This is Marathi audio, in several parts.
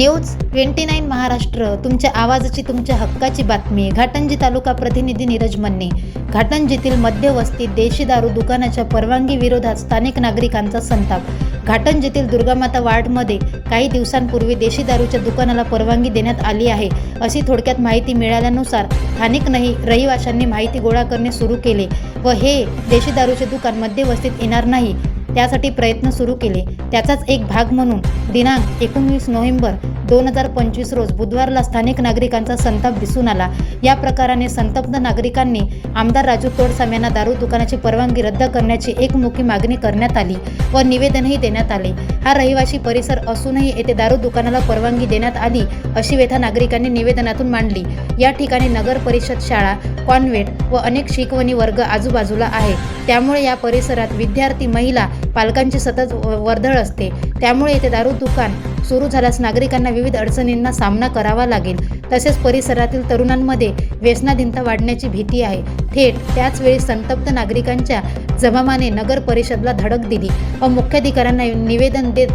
News twenty nine Maharashtra. तुमच्या आवाजाची तुमच्या हक्काची बातमी. घाटंजी तालुका प्रतिनिधी नीरज मन्ने. घाटंजीतील मध्यवस्तीत देशी दारू दुकानाच्या परवानगी विरोधात स्थानिक नागरिकांचा संताप. घाटंजीतील दुर्गामाता वार्डमध्ये काही दिवसांपूर्वी देशी दारूच्या दुकानाला परवानगी देण्यात आली आहे अशी थोडक्यात माहिती मिळाल्यानुसार स्थानिक नाही रहिवाशांनी माहिती गोळा करणे सुरू केले व हे देशी दारूचे दुकान मध्यवस्तीत येणार नाही त्यासाठी प्रयत्न सुरू केले. त्याचाच एक भाग म्हणून दिनांक एकोणवीस नोव्हेंबर दोन हजार पंचवीस रोज बुधवारला स्थानिक नागरिकांचा संताप दिसून आला. या प्रकाराने संतप्त नागरिकांनी आमदार राजू तोडसाम यांना दारू दुकानाची परवानगी रद्द करण्याची एकमुखी मागणी करण्यात आली व निवेदनही देण्यात आले. हा रहिवासी परिसर असूनही येथे दारू दुकानाला परवानगी देण्यात आली अशी व्यथा नागरिकांनी निवेदनातून मांडली. या ठिकाणी नगर परिषद शाळा कॉन्व्हेंट व अनेक शिकवणी वर्ग आजूबाजूला आहे. त्यामुळे या परिसरात विद्यार्थी महिला पालकांची सतत व- वर्दळ असते. त्यामुळे येथे दारू दुकान सुरू झाल्यास नागरिकांना विविध अडचणींना सामना करावा लागेल. तसेच परिसरातील तरुणांमध्ये व्यसनाधीनता वाढण्याची भीती आहे. थेट त्याचवेळी संतप्त नागरिकांच्या जमामाने नगर परिषदला धडक दिली. व मुख्याधिकाऱ्यांना निवेदन देत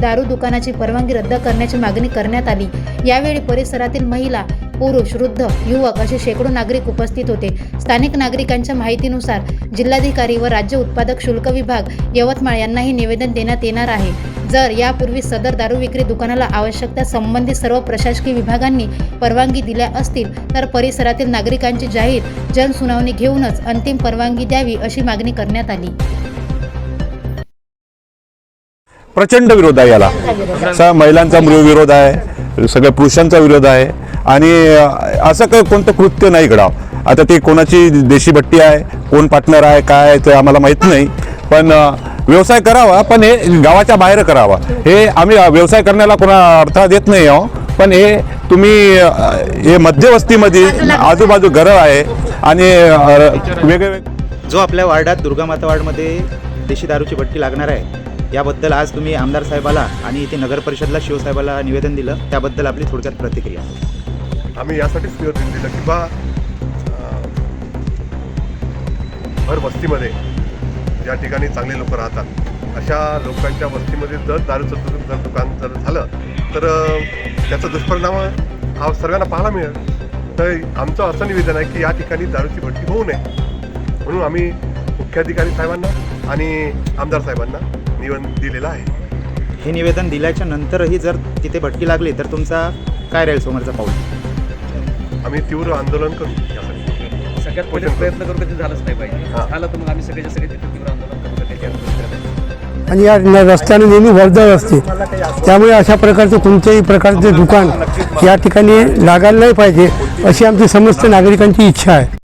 दारू दुकानाची परवानगी रद्द करण्याची मागणी करण्यात आली. यावेळी परिसरातील महिला पुरुष वृद्ध युवक असे शेकडो नागरिक उपस्थित होते. स्थानिक नागरिकांच्या माहितीनुसार जिल्हाधिकारी व राज्य उत्पादक शुल्क विभाग यवतमाळ यांनाही निवेदन देण्यात येणार आहे. जर यापूर्वी सदर दारू विक्री दुकानाला आवश्यकता संबंधित सर्व प्रशासकीय विभागांनी परवानगी दिल्या असतील तर परिसरातील नागरिकांची जाहीर जनसुनावणी घेऊनच अंतिम परवानगी द्यावी अशी मागणी करण्यात आली. प्रचंड विरोध आहे याला. स- महिलांचा विरोध. आहे सगळ्या पुरुषांचा विरोध आहे आणि असं काही कोणतं कृत्य नाही घडावं. आता ते कोणाची देशी भट्टी आहे कोण पार्टनर आहे काय आहे ते आम्हाला माहीत नाही. पण व्यवसाय करावा पण हे गावाच्या बाहेर करावा. हे आम्ही व्यवसाय करण्याला कोणा अडथळा देत नाही आहो. पण हे तुम्ही हे मध्यवस्तीमध्ये आजूबाजू घरं आहे आणि वेगळे जो आपल्या वार्डात दुर्गामाता वार्डमध्ये देशी दारूची भट्टी लागणार आहे याबद्दल आज तुम्ही आमदार साहेबाला आणि इथे नगर परिषदला शिवसाहेबाला निवेदन दिलं त्याबद्दल आपली थोडक्यात प्रतिक्रिया. आम्ही यासाठीच निवेदन दिलं की बा भर वस्तीमध्ये ज्या ठिकाणी चांगले लोक राहतात. अशा लोकांच्या वस्तीमध्ये जर दारूचं जर दुकान जर झालं तर त्याचा दुष्परिणाम हा सर्वांना पाहायला मिळेल. तर आमचं असं निवेदन आहे की या ठिकाणी दारूची भट्टी होऊ नये. म्हणून आम्ही मुख्याधिकारी साहेबांना आणि आमदार साहेबांना निवेदन दिलेलं आहे. हे निवेदन दिल्याच्या नंतरही जर तिथे भट्टी लागली तर तुमचा काय राहील समोरचा पाऊल? आम्ही तीव्र आंदोलन करू. सगळ्यात पहिले प्रयत्न करू कधी झालंच नाही पाहिजे. झालं तर मग आम्ही सगळ्याच्या सगळे तिथे तीव्र आंदोलन करू का त्याच्यावर आणि या न- रस्त्याने नेहमी वर्दळ असते. त्यामुळे अशा प्रकारचं कोणत्याही प्रकारचे दुकान या ठिकाणी लागायला नाही पाहिजे अशी आमची समस्त नागरिकांची इच्छा आहे.